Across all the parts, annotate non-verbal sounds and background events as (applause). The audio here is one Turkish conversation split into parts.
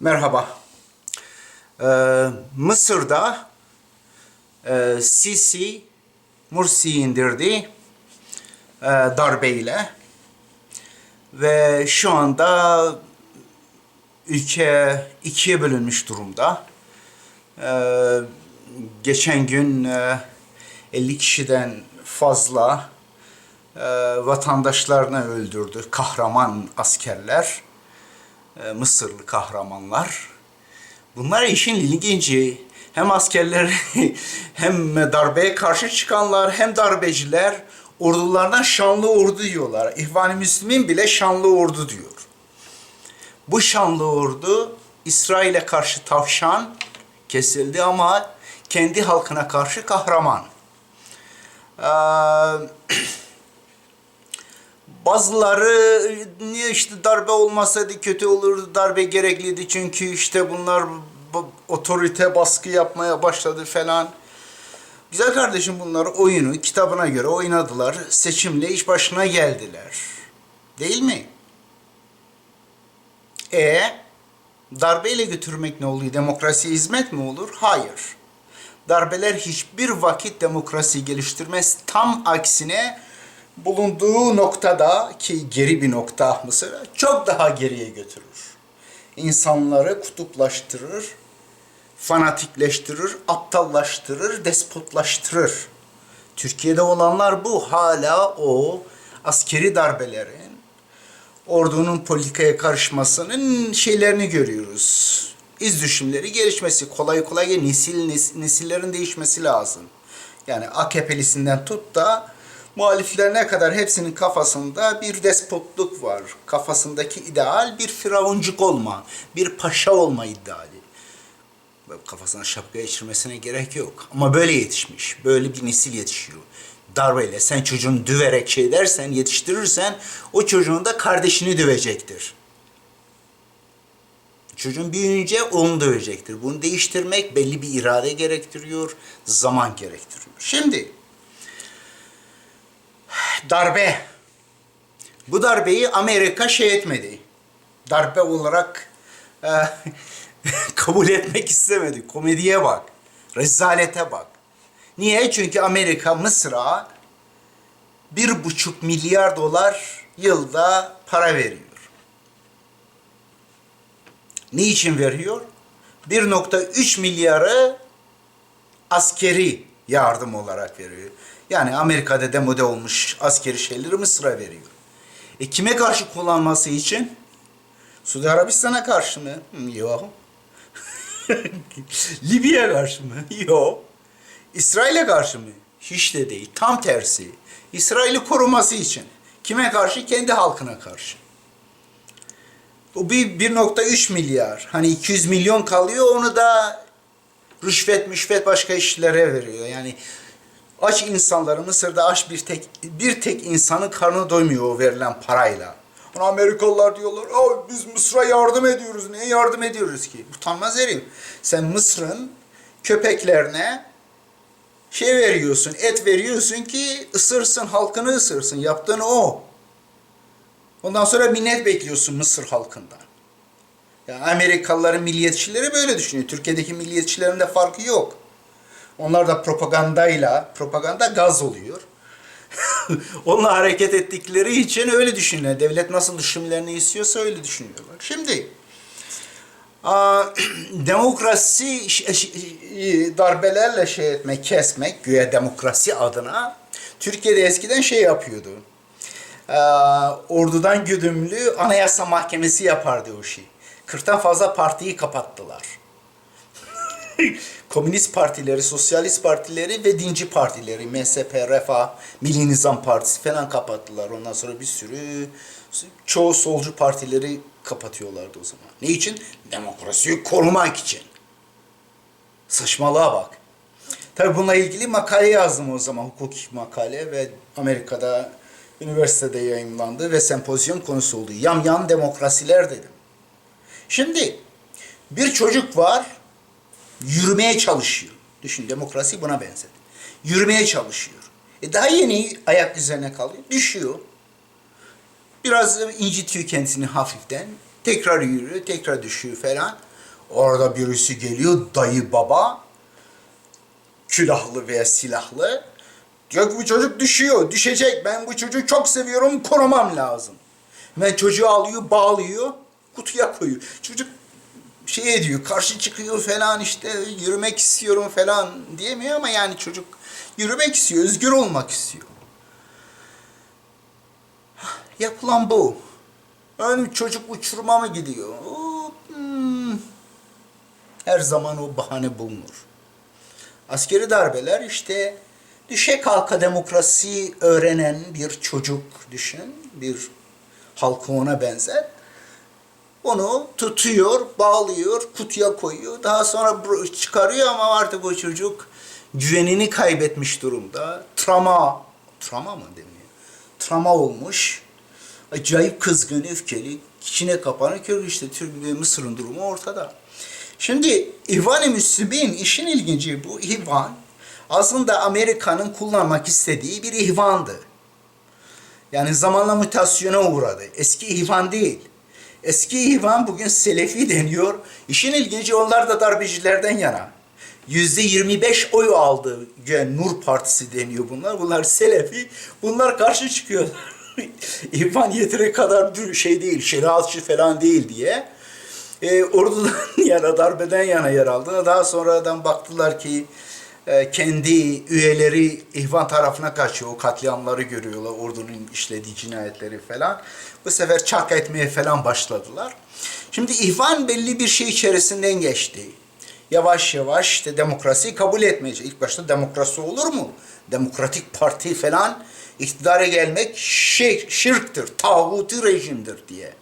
Merhaba. Ee, Mısır'da e, Sisi Mursi'yi indirdi e, darbeyle ve şu anda ülke ikiye bölünmüş durumda. Ee, geçen gün e, 50 kişiden fazla e, vatandaşlarını öldürdü kahraman askerler. E, Mısırlı kahramanlar. Bunlar işin ilginci. Hem askerler (laughs) hem darbeye karşı çıkanlar hem darbeciler ordulardan şanlı ordu diyorlar. İhvan-ı Müslümin bile şanlı ordu diyor. Bu şanlı ordu İsrail'e karşı tavşan kesildi ama kendi halkına karşı kahraman. Ee, (clears throat) Bazıları niye işte darbe olmasaydı kötü olurdu, darbe gerekliydi çünkü işte bunlar bu- otorite baskı yapmaya başladı falan. Güzel kardeşim bunlar oyunu kitabına göre oynadılar. Seçimle iş başına geldiler. Değil mi? E darbeyle götürmek ne oluyor? Demokrasiye hizmet mi olur? Hayır. Darbeler hiçbir vakit demokrasi geliştirmez. Tam aksine bulunduğu noktada ki geri bir nokta Mısır çok daha geriye götürür. İnsanları kutuplaştırır, fanatikleştirir, aptallaştırır, despotlaştırır. Türkiye'de olanlar bu. Hala o askeri darbelerin, ordunun politikaya karışmasının şeylerini görüyoruz. İz düşümleri gelişmesi kolay kolay nesil, nes- nesillerin değişmesi lazım. Yani AKP'lisinden tut da muhaliflerine kadar hepsinin kafasında bir despotluk var. Kafasındaki ideal bir firavuncuk olma, bir paşa olma ideali. Kafasına şapka geçirmesine gerek yok. Ama böyle yetişmiş. Böyle bir nesil yetişiyor. Darbeyle sen çocuğunu düverek şey dersen, yetiştirirsen o çocuğun da kardeşini dövecektir. Çocuğun büyüyünce onu dövecektir. Bunu değiştirmek belli bir irade gerektiriyor, zaman gerektiriyor. Şimdi darbe. Bu darbeyi Amerika şey etmedi. Darbe olarak e, (laughs) kabul etmek istemedi. Komediye bak. Rezalete bak. Niye? Çünkü Amerika Mısır'a bir buçuk milyar dolar yılda para veriyor. Niçin veriyor? 1.3 milyarı askeri yardım olarak veriyor. Yani Amerika'da demode olmuş askeri şeyleri Mısır'a veriyor. E kime karşı kullanması için? Suudi Arabistan'a karşı mı? Yok. (laughs) Libya'ya karşı mı? Yok. İsrail'e karşı mı? Hiç de değil. Tam tersi. İsrail'i koruması için. Kime karşı? Kendi halkına karşı. O bir 1.3 milyar. Hani 200 milyon kalıyor onu da rüşvet müşvet başka işlere veriyor. Yani aç insanları Mısır'da aç bir tek bir tek insanın karnı doymuyor o verilen parayla. Ona Amerikalılar diyorlar, "Aa, biz Mısır'a yardım ediyoruz. Niye yardım ediyoruz ki?" Utanmaz herif. Sen Mısır'ın köpeklerine şey veriyorsun, et veriyorsun ki ısırsın, halkını ısırsın. Yaptığın o. Ondan sonra minnet bekliyorsun Mısır halkından. Ya Amerikalıların milliyetçileri böyle düşünüyor. Türkiye'deki milliyetçilerin de farkı yok. Onlar da propagandayla, propaganda gaz oluyor. (laughs) Onunla hareket ettikleri için öyle düşünüyorlar. Devlet nasıl düşünmelerini istiyorsa öyle düşünüyorlar. Şimdi (clears throat) demokrasi darbelerle şey etmek, kesmek güya demokrasi adına Türkiye'de eskiden şey yapıyordu. Ordudan güdümlü anayasa mahkemesi yapardı o şey. 40'tan fazla partiyi kapattılar. Komünist partileri, sosyalist partileri ve dinci partileri, MSP, Refah, Milli Nizam Partisi falan kapattılar. Ondan sonra bir sürü, çoğu solcu partileri kapatıyorlardı o zaman. Ne için? Demokrasiyi korumak için. Saçmalığa bak. Tabii bununla ilgili makale yazdım o zaman, hukuki makale ve Amerika'da üniversitede yayınlandı ve sempozyon konusu oldu. Yamyam demokrasiler dedim. Şimdi bir çocuk var, yürümeye çalışıyor. Düşün demokrasi buna benzer. Yürümeye çalışıyor. E daha yeni ayak üzerine kalıyor, düşüyor. Biraz incitiyor kendisini hafiften. Tekrar yürüyor, tekrar düşüyor falan. Orada birisi geliyor, dayı baba. Külahlı veya silahlı. Diyor ki bu çocuk düşüyor, düşecek. Ben bu çocuğu çok seviyorum, korumam lazım. Ben çocuğu alıyor, bağlıyor, kutuya koyuyor. Çocuk şey ediyor, karşı çıkıyor falan işte yürümek istiyorum falan diyemiyor ama yani çocuk yürümek istiyor, özgür olmak istiyor. Yapılan bu. Ön çocuk uçuruma mı gidiyor? Hmm, her zaman o bahane bulunur. Askeri darbeler işte düşe kalka demokrasi öğrenen bir çocuk düşün. Bir halkı ona benzer. Onu tutuyor, bağlıyor, kutuya koyuyor. Daha sonra çıkarıyor ama artık o çocuk güvenini kaybetmiş durumda. Travma, travma mı deniyor? Travma olmuş. Acayip kızgın, öfkeli, içine kapanık işte Türkiye Mısır'ın durumu ortada. Şimdi İhvan-ı Müslümin işin ilginci bu ihvan aslında Amerika'nın kullanmak istediği bir ihvandı. Yani zamanla mutasyona uğradı. Eski ihvan değil. Eski ihvan bugün Selefi deniyor. İşin ilginci onlar da darbecilerden yana. Yüzde 25 oy aldı. Yani Nur Partisi deniyor bunlar. Bunlar Selefi. Bunlar karşı çıkıyor. (laughs) İhvan yeteri kadar şey değil, şeriatçı falan değil diye. E, ordudan (laughs) yana, darbeden yana yer aldı. Daha sonradan baktılar ki kendi üyeleri ihvan tarafına kaçıyor. O katliamları görüyorlar. Ordunun işlediği cinayetleri falan. Bu sefer çak etmeye falan başladılar. Şimdi ihvan belli bir şey içerisinden geçti. Yavaş yavaş işte demokrasiyi kabul etmeyecek. İlk başta demokrasi olur mu? Demokratik parti falan iktidara gelmek şirk, şirktir, tağuti rejimdir diye.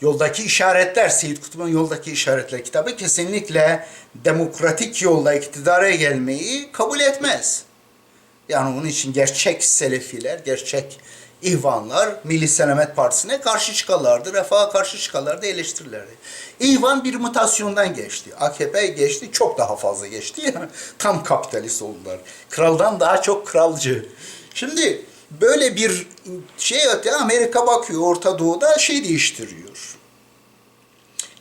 Yoldaki işaretler, Seyit Kutup'un Yoldaki İşaretler kitabı kesinlikle demokratik yolda iktidara gelmeyi kabul etmez. Yani onun için gerçek Selefiler, gerçek İhvanlar Milli Selamet Partisi'ne karşı çıkarlardı, refaha karşı çıkarlardı, eleştirirlerdi. İhvan bir mutasyondan geçti. AKP geçti, çok daha fazla geçti. (laughs) Tam kapitalist oldular. Kraldan daha çok kralcı. Şimdi böyle bir şey öte Amerika bakıyor Orta Doğu'da şey değiştiriyor.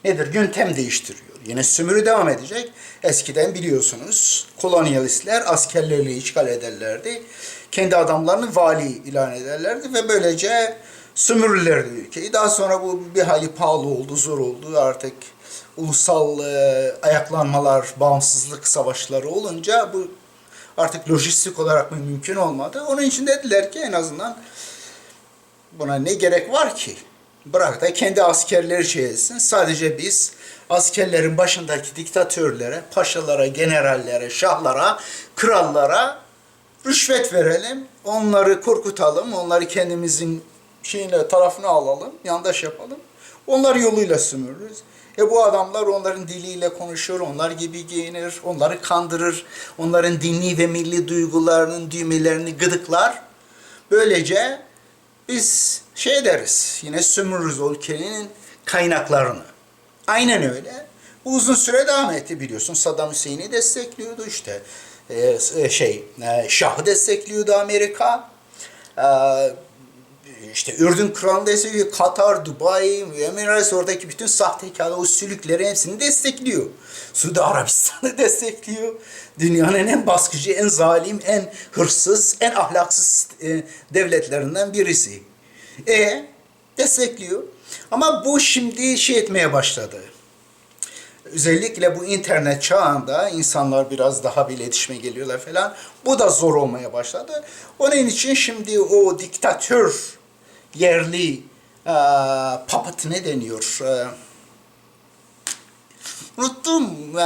Nedir? Yöntem değiştiriyor. Yine sömürü devam edecek. Eskiden biliyorsunuz kolonyalistler askerlerle işgal ederlerdi. Kendi adamlarını vali ilan ederlerdi ve böylece sömürürlerdi ülkeyi. Daha sonra bu bir hali pahalı oldu, zor oldu. Artık ulusal e, ayaklanmalar, bağımsızlık savaşları olunca bu artık lojistik olarak mümkün olmadı. Onun için dediler ki en azından buna ne gerek var ki? Bırak da kendi askerleri şey. Sadece biz askerlerin başındaki diktatörlere, paşalara, generallere, şahlara, krallara rüşvet verelim. Onları korkutalım. Onları kendimizin şeyine tarafına alalım. Yandaş yapalım. Onlar yoluyla sömürürüz. E bu adamlar onların diliyle konuşur, onlar gibi giyinir, onları kandırır, onların dini ve milli duygularının düğmelerini gıdıklar. Böylece biz şey deriz, yine sömürürüz o ülkenin kaynaklarını. Aynen öyle. Bu uzun süre devam etti biliyorsun. Saddam Hüseyin'i destekliyordu işte. Ee, şey, e, Şah'ı destekliyordu Amerika. Ee, işte Ürdün Kralı'nı destekliyor. Katar, Dubai, Emirates oradaki bütün sahtekar o sülükleri hepsini destekliyor. Suudi Arabistan'ı (laughs) destekliyor. Dünyanın en baskıcı, en zalim, en hırsız, en ahlaksız e, devletlerinden birisi. E destekliyor. Ama bu şimdi şey etmeye başladı. Özellikle bu internet çağında insanlar biraz daha bir iletişime geliyorlar falan. Bu da zor olmaya başladı. Onun için şimdi o diktatör yerli e, puppet ne deniyor? E, unuttum e,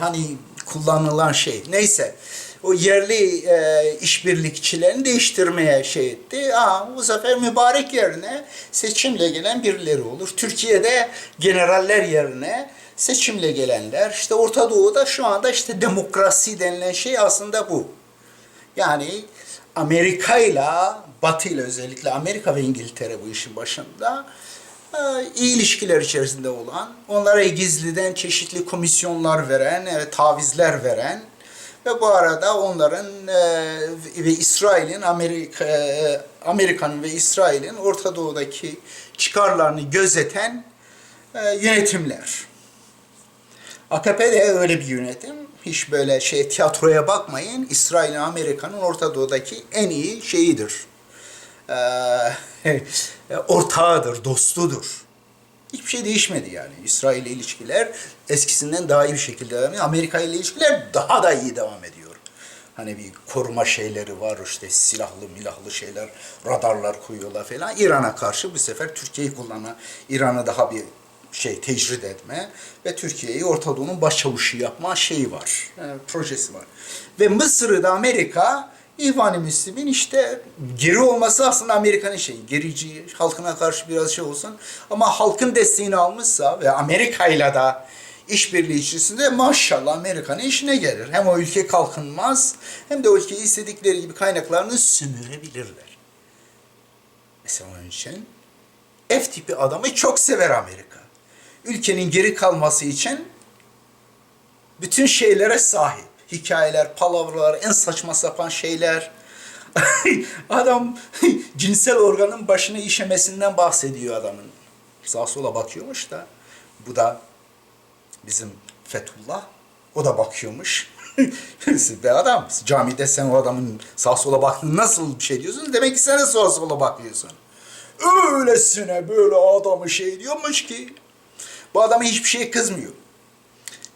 hani kullanılan şey. Neyse o yerli e, işbirlikçilerini değiştirmeye şey etti. Aa, bu sefer mübarek yerine seçimle gelen birileri olur. Türkiye'de generaller yerine seçimle gelenler. İşte Orta Doğu'da şu anda işte demokrasi denilen şey aslında bu. Yani Amerika ile Batı ile özellikle Amerika ve İngiltere bu işin başında e, iyi ilişkiler içerisinde olan, onlara gizliden çeşitli komisyonlar veren, e, tavizler veren ve bu arada onların e, ve İsrail'in Amerika Amerika'nın ve İsrail'in Orta Doğu'daki çıkarlarını gözeten yönetimler. AKP de öyle bir yönetim. Hiç böyle şey tiyatroya bakmayın. İsrail ve Amerika'nın Orta Doğu'daki en iyi şeyidir. Ee, (laughs) ortağıdır, dostudur. Hiçbir şey değişmedi yani. İsrail ile ilişkiler eskisinden daha iyi bir şekilde devam ediyor. Amerika ile ilişkiler daha da iyi devam ediyor. Hani bir koruma şeyleri var işte silahlı milahlı şeyler, radarlar koyuyorlar falan. İran'a karşı bu sefer Türkiye'yi kullanan, İran'ı daha bir şey tecrid etme ve Türkiye'yi Orta Doğu'nun başçavuşu yapma şeyi var, e, projesi var. Ve Mısır'ı da Amerika İhvan-ı işte geri olması aslında Amerika'nın şeyi. Gerici, halkına karşı biraz şey olsun. Ama halkın desteğini almışsa ve Amerika'yla da işbirliği içerisinde maşallah Amerika'nın işine gelir. Hem o ülke kalkınmaz hem de o ülkeyi istedikleri gibi kaynaklarını sömürebilirler. Mesela onun için F tipi adamı çok sever Amerika. Ülkenin geri kalması için bütün şeylere sahip. Hikayeler, palavralar, en saçma sapan şeyler. (laughs) Adam (laughs) cinsel organın başına işemesinden bahsediyor adamın. Sağa sola bakıyormuş da bu da bizim Fethullah. O da bakıyormuş. (laughs) Be adam camide sen o adamın sağa sola baktığını nasıl bir şey diyorsun? Demek ki sen de sağa sola bakıyorsun. Öylesine böyle adamı şey diyormuş ki bu adama hiçbir şey kızmıyor.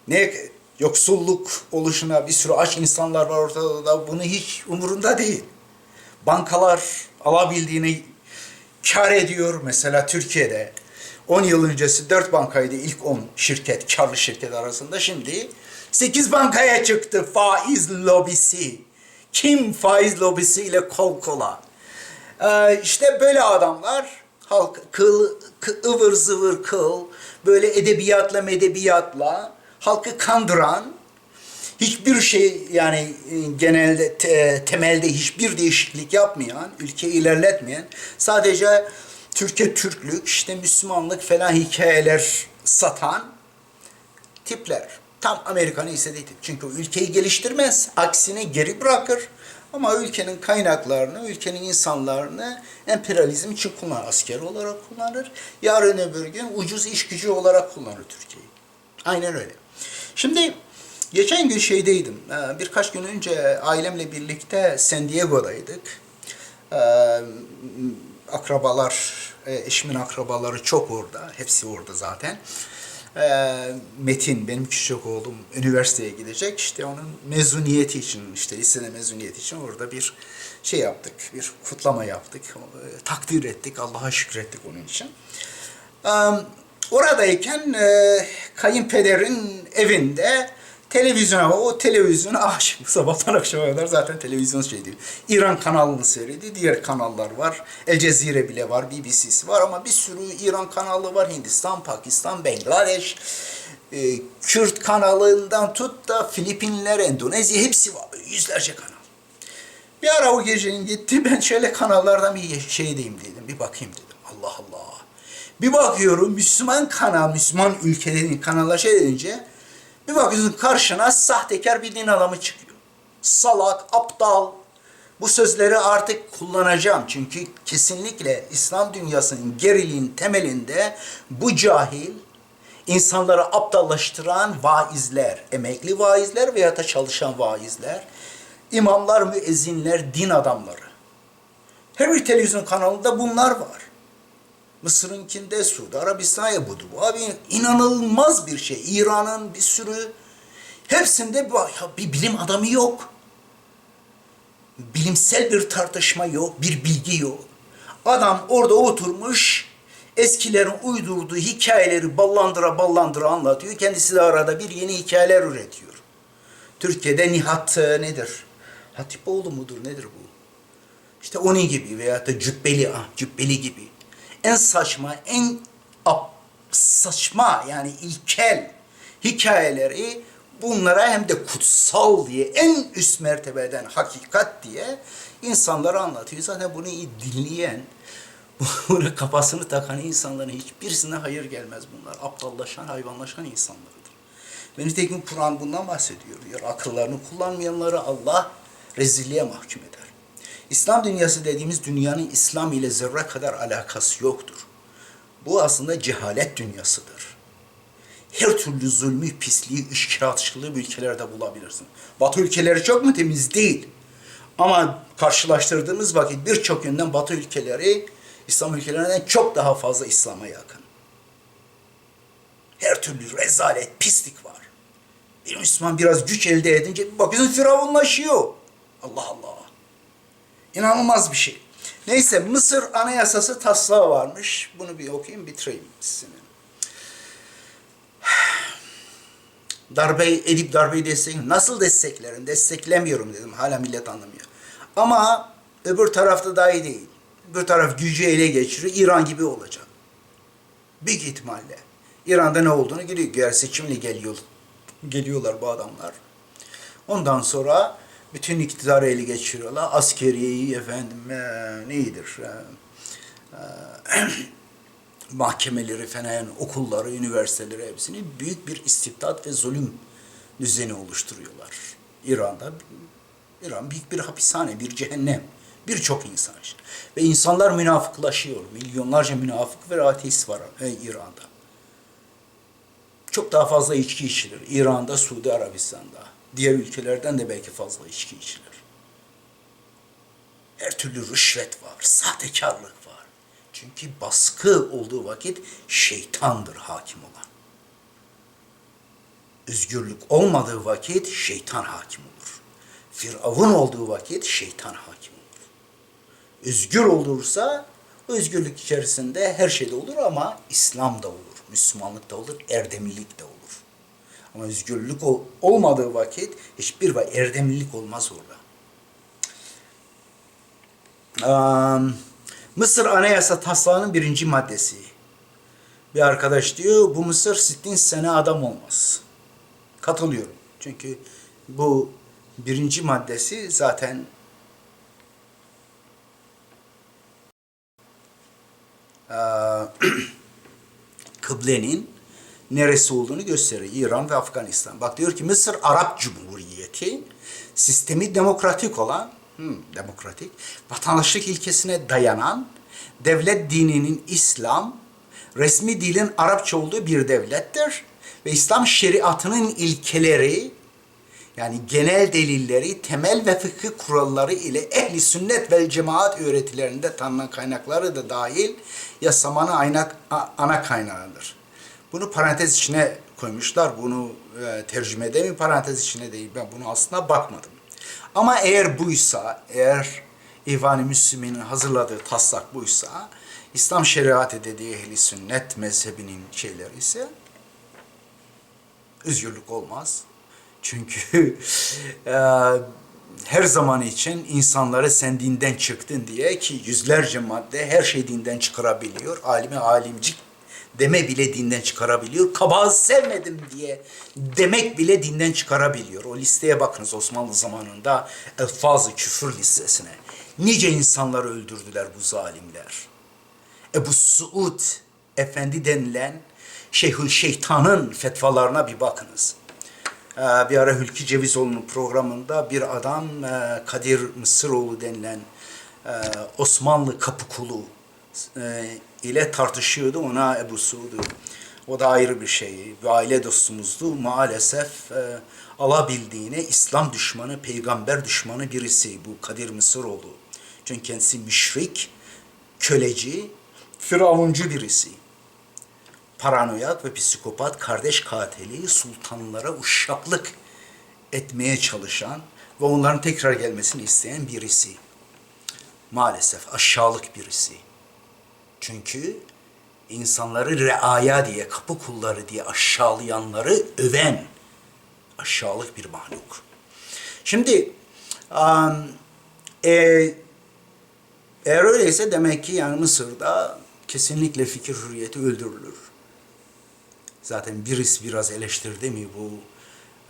Ne yoksulluk oluşuna bir sürü aç insanlar var ortada da bunu hiç umurunda değil. Bankalar alabildiğini kar ediyor. Mesela Türkiye'de 10 yıl öncesi 4 bankaydı ilk 10 şirket, karlı şirket arasında. Şimdi 8 bankaya çıktı faiz lobisi. Kim faiz lobisiyle kol kola? Ee, işte böyle adamlar halk kıl, kı- ıvır zıvır kıl böyle edebiyatla medebiyatla halkı kandıran hiçbir şey yani e, genelde te- temelde hiçbir değişiklik yapmayan, ülkeyi ilerletmeyen sadece Türkiye Türklük, işte Müslümanlık falan hikayeler satan tipler. Tam Amerika'nın istediği tip. Çünkü ülkeyi geliştirmez. Aksine geri bırakır. Ama ülkenin kaynaklarını, ülkenin insanlarını emperyalizm için kullanır. Asker olarak kullanır. Yarın öbür gün ucuz iş gücü olarak kullanır Türkiye'yi. Aynen öyle. Şimdi geçen gün şeydeydim. Ee, Birkaç gün önce ailemle birlikte San Diego'daydık. Ee, akrabalar, e, eşimin akrabaları çok orada. Hepsi orada zaten. Ee, Metin, benim küçük oğlum üniversiteye gidecek. İşte onun mezuniyeti için, işte lisede mezuniyeti için orada bir şey yaptık. Bir kutlama yaptık. Takdir ettik, Allah'a şükrettik onun için. Oradayken e, kayınpederin evinde televizyona, o televizyona aşık. Sabahtan akşama kadar zaten televizyon şey diyor. İran kanalını seyredi, diğer kanallar var. El Cezire bile var, BBC'si var ama bir sürü İran kanalı var. Hindistan, Pakistan, Bangladeş, e, Kürt kanalından tut da Filipinler, Endonezya hepsi var. Yüzlerce kanal. Bir ara o gecenin gitti. Ben şöyle kanallardan bir şey diyeyim dedim. Bir bakayım dedim. Allah Allah. Bir bakıyorum Müslüman kanal, Müslüman ülkelerin kanallar şey deyince bir bakıyorsun karşına sahtekar bir din adamı çıkıyor. Salak, aptal. Bu sözleri artık kullanacağım. Çünkü kesinlikle İslam dünyasının geriliğin temelinde bu cahil, insanları aptallaştıran vaizler, emekli vaizler veya da çalışan vaizler, imamlar, müezzinler, din adamları. Her bir televizyon kanalında bunlar var. Mısır'ınkinde, Suudi Arabistan'a budur. Bu abi inanılmaz bir şey. İran'ın bir sürü hepsinde bu- bir bilim adamı yok. Bilimsel bir tartışma yok, bir bilgi yok. Adam orada oturmuş eskilerin uydurduğu hikayeleri ballandıra ballandıra anlatıyor. Kendisi de arada bir yeni hikayeler üretiyor. Türkiye'de Nihat e, nedir? Hatipoğlu mudur nedir bu? İşte onun gibi veya da cübbeli, ah, cübbeli gibi. En saçma, en saçma yani ilkel hikayeleri bunlara hem de kutsal diye en üst mertebeden hakikat diye insanlara anlatıyor. Zaten bunu iyi dinleyen, (laughs) bunu kafasını takan insanların hiçbirisine hayır gelmez bunlar. Aptallaşan, hayvanlaşan insanlardır. Ve nitekim Kur'an bundan bahsediyor. Diyor, akıllarını kullanmayanları Allah rezilliğe mahkum eder. İslam dünyası dediğimiz dünyanın İslam ile zerre kadar alakası yoktur. Bu aslında cehalet dünyasıdır. Her türlü zulmü, pisliği, işkiraatçılığı bu ülkelerde bulabilirsin. Batı ülkeleri çok mu temiz? Değil. Ama karşılaştırdığımız vakit birçok yönden Batı ülkeleri İslam ülkelerinden çok daha fazla İslam'a yakın. Her türlü rezalet, pislik var. Bir Müslüman biraz güç elde edince bir bakıyorsun firavunlaşıyor. Allah Allah. İnanılmaz bir şey. Neyse Mısır anayasası taslağı varmış. Bunu bir okuyayım bitireyim sizinle. (sighs) Darbeyi, edip darbeyi destek nasıl desteklerim? Desteklemiyorum dedim. Hala millet anlamıyor. Ama öbür tarafta daha iyi değil. Öbür taraf gücü ele geçiriyor. İran gibi olacak. Büyük ihtimalle. İran'da ne olduğunu biliyor. Güya seçimle geliyor, geliyorlar bu adamlar. Ondan sonra bütün iktidarı ele geçiriyorlar. Askeriyeyi efendim e, neydir? E, e, (clears throat) mahkemeleri falan, okulları, üniversiteleri hepsini büyük bir istibdat ve zulüm düzeni oluşturuyorlar. İran'da İran büyük bir hapishane, bir cehennem. Birçok insan için. Ve insanlar münafıklaşıyor. Milyonlarca münafık ve ateist var e, İran'da. Çok daha fazla içki içilir. İran'da, Suudi Arabistan'da. Diğer ülkelerden de belki fazla içki içilir. Her türlü rüşvet var, sahtekarlık var. Çünkü baskı olduğu vakit şeytandır hakim olan. Özgürlük olmadığı vakit şeytan hakim olur. Firavun olduğu vakit şeytan hakim olur. Özgür olursa özgürlük içerisinde her şey de olur ama İslam da olur, Müslümanlık da olur, erdemlilik de olur. Ama özgürlük ol- olmadığı vakit hiçbir va- erdemlilik olmaz orada. Am, Mısır Anayasa Taslağı'nın birinci maddesi. Bir arkadaş diyor bu Mısır sittin sene adam olmaz. Katılıyorum. Çünkü bu birinci maddesi zaten (clears throat) kıblenin neresi olduğunu gösteriyor. İran ve Afganistan. Bak diyor ki Mısır Arap Cumhuriyeti sistemi demokratik olan, hmm, demokratik, vatandaşlık ilkesine dayanan, devlet dininin İslam, resmi dilin Arapça olduğu bir devlettir. Ve İslam şeriatının ilkeleri, yani genel delilleri, temel ve fıkıh kuralları ile ehli sünnet ve cemaat öğretilerinde tanınan kaynakları da dahil a- ana kaynağıdır. Bunu parantez içine koymuşlar. Bunu e, tercümede mi parantez içine değil. Ben bunu aslında bakmadım. Ama eğer buysa, eğer İvan-ı Müslümin'in hazırladığı taslak buysa, İslam şeriatı dediği ehli sünnet mezhebinin şeyleri ise özgürlük olmaz. Çünkü (laughs) e, her zaman için insanları sen dinden çıktın diye ki yüzlerce madde her şey dinden çıkarabiliyor. Alime alimcik deme bile dinden çıkarabiliyor. Kabağı sevmedim diye demek bile dinden çıkarabiliyor. O listeye bakınız Osmanlı zamanında elfazı küfür listesine. Nice insanları öldürdüler bu zalimler. Ebu Suud Efendi denilen Şeyhül Şeytan'ın fetvalarına bir bakınız. Ee, bir ara Hülki Cevizoğlu'nun programında bir adam e, Kadir Mısıroğlu denilen e, Osmanlı kapı kulu e, ile tartışıyordu. Ona Ebu Suud'u. O da ayrı bir şey. Bir aile dostumuzdu. Maalesef e, alabildiğine İslam düşmanı, peygamber düşmanı birisi bu Kadir Mısıroğlu. Çünkü kendisi müşrik, köleci, firavuncu birisi paranoyak ve psikopat kardeş katili sultanlara uşaklık etmeye çalışan ve onların tekrar gelmesini isteyen birisi. Maalesef aşağılık birisi. Çünkü insanları reaya diye, kapı kulları diye aşağılayanları öven aşağılık bir mahluk. Şimdi am, e, eğer öyleyse demek ki yani Mısır'da kesinlikle fikir hürriyeti öldürülür. Zaten birisi biraz eleştirdi mi bu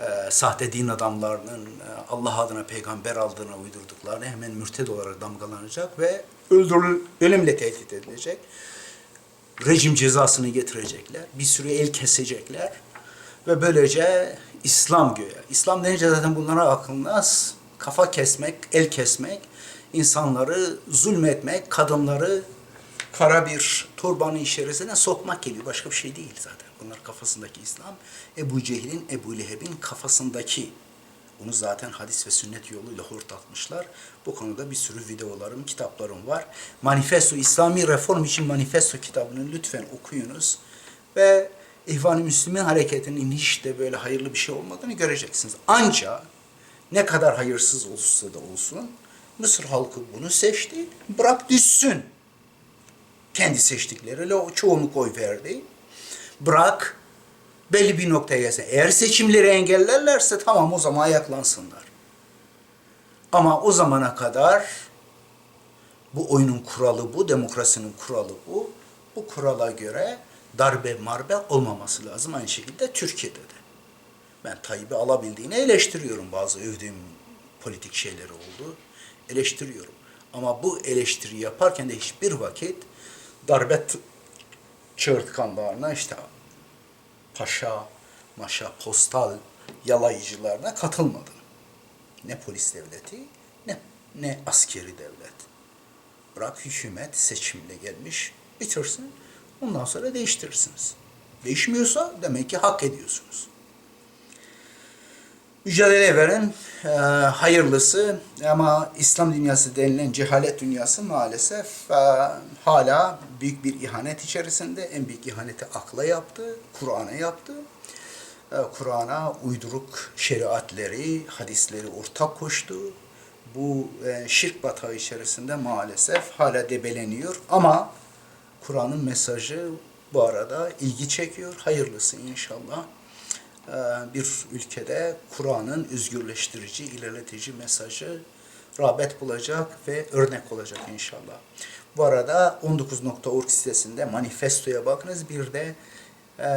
e, sahte din adamlarının e, Allah adına peygamber aldığına uydurduklarını hemen mürted olarak damgalanacak ve öldürül, ölümle tehdit edilecek. Rejim cezasını getirecekler. Bir sürü el kesecekler. Ve böylece İslam göğe. İslam denince zaten bunlara akılmaz. Kafa kesmek, el kesmek. insanları zulmetmek, kadınları kara bir turbanın içerisine sokmak geliyor. Başka bir şey değil zaten. Bunlar kafasındaki İslam. Ebu Cehil'in, Ebu Leheb'in kafasındaki. Bunu zaten hadis ve sünnet yoluyla hortatmışlar. Bu konuda bir sürü videolarım, kitaplarım var. Manifesto, İslami Reform için Manifesto kitabını lütfen okuyunuz. Ve İhvan-ı Müslümin hareketinin hiç de böyle hayırlı bir şey olmadığını göreceksiniz. Ancak ne kadar hayırsız olursa da olsun Mısır halkı bunu seçti. Bırak düşsün. Kendi seçtikleriyle çoğunluk oy verdi. Bırak belli bir noktaya gelsin. Eğer seçimleri engellerlerse tamam o zaman ayaklansınlar. Ama o zamana kadar bu oyunun kuralı bu, demokrasinin kuralı bu. Bu kurala göre darbe marbe olmaması lazım. Aynı şekilde Türkiye'de de. Ben Tayyip'i alabildiğini eleştiriyorum. Bazı övdüğüm politik şeyleri oldu. Eleştiriyorum. Ama bu eleştiri yaparken de hiçbir vakit darbe t- çığırtkanlarına işte paşa, maşa, postal yalayıcılarına katılmadım. Ne polis devleti ne, ne askeri devlet. Bırak hükümet seçimle gelmiş bitirsin. Ondan sonra değiştirirsiniz. Değişmiyorsa demek ki hak ediyorsunuz. Mücadele verin. Ee, hayırlısı ama İslam dünyası denilen cehalet dünyası maalesef e, hala büyük bir ihanet içerisinde. En büyük ihaneti akla yaptı, Kur'an'a yaptı. Ee, Kur'an'a uyduruk şeriatleri, hadisleri ortak koştu. Bu e, şirk batağı içerisinde maalesef hala debeleniyor ama Kur'an'ın mesajı bu arada ilgi çekiyor. Hayırlısı inşallah bir ülkede Kur'an'ın özgürleştirici, ilerletici mesajı rağbet bulacak ve örnek olacak inşallah. Bu arada 19.org sitesinde manifestoya bakınız. Bir de e,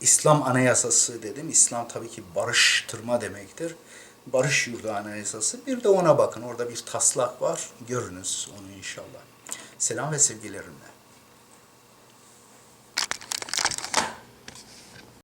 İslam Anayasası dedim. İslam tabii ki barıştırma demektir. Barış Yurdu Anayasası. Bir de ona bakın. Orada bir taslak var. Görünüz onu inşallah. Selam ve sevgilerimle.